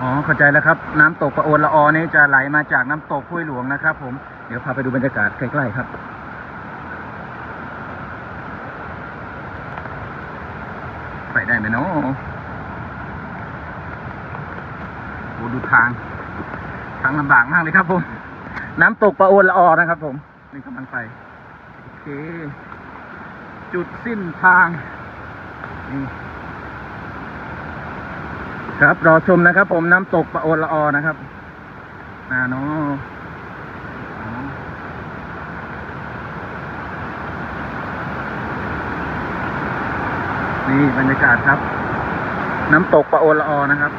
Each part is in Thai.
อ๋อเข้าใจแล้วครับ น้ำตกประโอนละออนี่จะไหลมาจากน้ำตกห้วยหลวงนะครับ ผมเดี๋ยวพาไปดูบรรยากาศใกล้ๆครับไปได้ไหมเนาะโอ้ดูทาง ทางลำบากมากเลยครับผม น้ำตกประโอนละออนะครับผม นี่กำลังไป โอเค จุดสิ้นทาง นี่ ครับรอชมนะครับ ผมน้ำตกปะโอนละออนะครับนาเนาะอ๋อนี่บรรยากาศครับ น้ำตกปะโอนละออนะครับ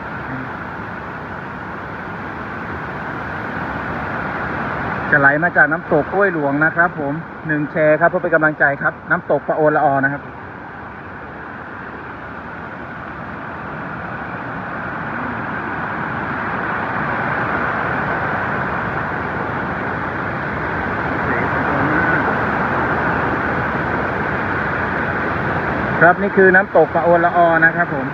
จะไหลมาจากน้ำตกกล้วยหลวงนะครับ ผมหนึ่งแชร์ครับเพื่อเป็นกำลังใจครับ น้ำตกปะโอนละออนะครับ ครับนี่คือน้ำตกปะโอนละออนะครับผม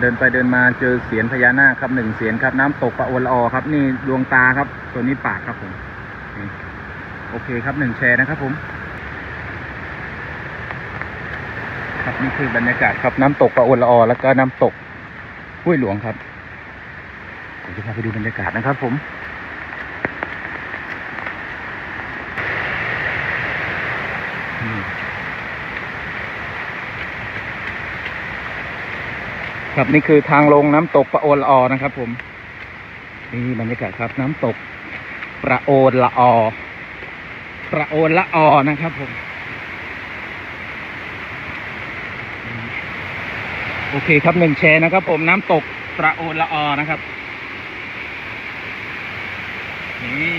เดินไปเดินมาเจอเสียนพญานาคครับหนึ่งเสียนครับ น้ำตกปะโอนละออครับ นี่ดวงตาครับ ตัวนี้ปากครับผมโอเคครับหนึ่งแชร์นะครับผม ครับนี่คือบรรยากาศครับน้ำตกปะโอนละออแล้วก็น้ำตกห้วยหลวงครับเดี๋ยวจะพาไปดูบรรยากาศนะครับผม ครับนี่คือทางลงน้ำตกประโอนละออนะครับ ผม นี่บรรยากาศครับ น้ำตกประโอนละออประโอนละออนะครับผม โอเคครับหนึ่งแชร์นะครับ ผมน้ำตกประโอนละออนะครับ นี่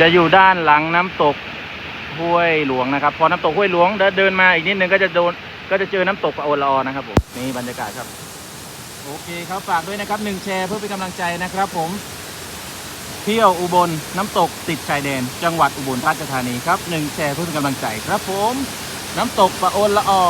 จะอยู่ด้านหลังน้ำตกห้วยหลวงนะครับ พอน้ำตกห้วยหลวงเดินมาอีกนิดนึงก็จะโดนก็จะเจอน้ำตกปะโอละออนะครับผมนี่บรรยากาศครับ โอเคครับฝากด้วยนะครับหนึ่งแชร์เพื่อเป็นกำลังใจนะครับผม เที่ยวอุบลน้ำตกติดชายแดน จังหวัดอุบลราชธานีครับหนึ่งแชร์เพื่อเป็นกำลังใจครับผม น้ำตกปะโอละออ